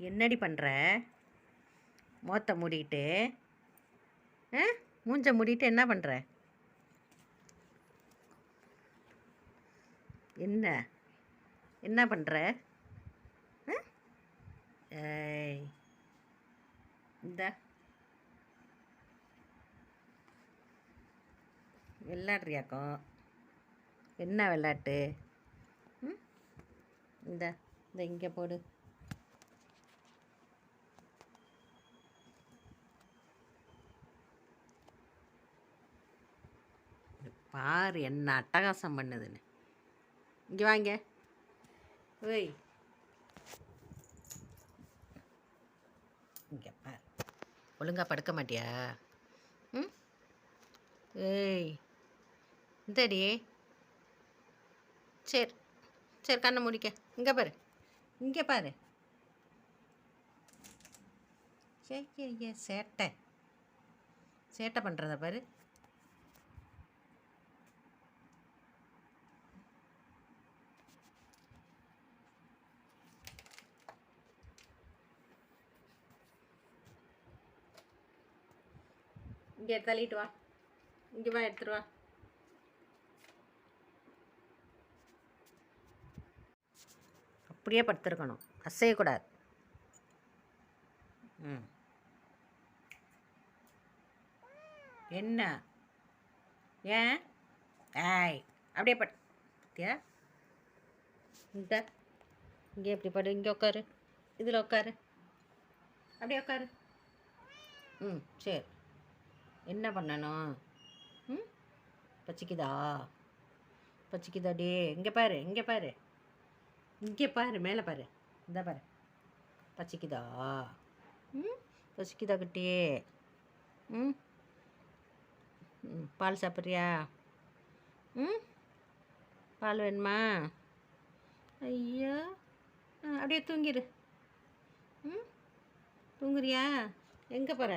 என்னடி பண்ணுற மோத்த மூடிக்கிட்டு ஆ? மூஞ்ச மூடிட்டு என்ன பண்ணுற என்ன? என்ன பண்ணுற ஏய் இந்த. விளாட்றியாக்கும் என்ன விளாட்டு ம்? இந்த இந்த இங்கே போடு. பாரு என்ன அட்டகாசம் பண்ணுதுன்னு. இங்கே வாங்க. ஓய். இங்கே பாரு. ஒழுங்கா படுக்க மாட்டியா? ம்? ஏய். இந்தடி. சரி. சரி கண்ணை முடிக்க. இங்கே பாரு. இங்கே பாரு. சேட்டை. சேட்டை பண்ணுறத பாரு. இங்கே தள்ளிட்டு வா. இங்கே வா எடுத்துட்டு வா. அப்படியே படுத்துருக்கணும். அசையக்கூடாது ம். என்ன? ஏன்? ஏய் அப்படியே படு. இந்த. இங்கே எப்படி படு. இங்கே உட்காரு இதில் உட்காரு அப்படியே உட்காரு ம் சரி. என்ன பண்ணணும்? ம்? பச்சிக்குதா பச்சிக்குதாடி இங்கே பாரு இங்கே பாரு. இங்கே பாரு மேலே பாரு. இந்த பாரு. பச்சிக்குதா ம்? பசிக்குதா குட்டி ம்? ம் பால் சாப்பிட்றியா? ம்? பால் வேணுமா? ஐயா. அப்படியே தூங்கிடு ம்? தூங்குறியா? எங்கே போகிற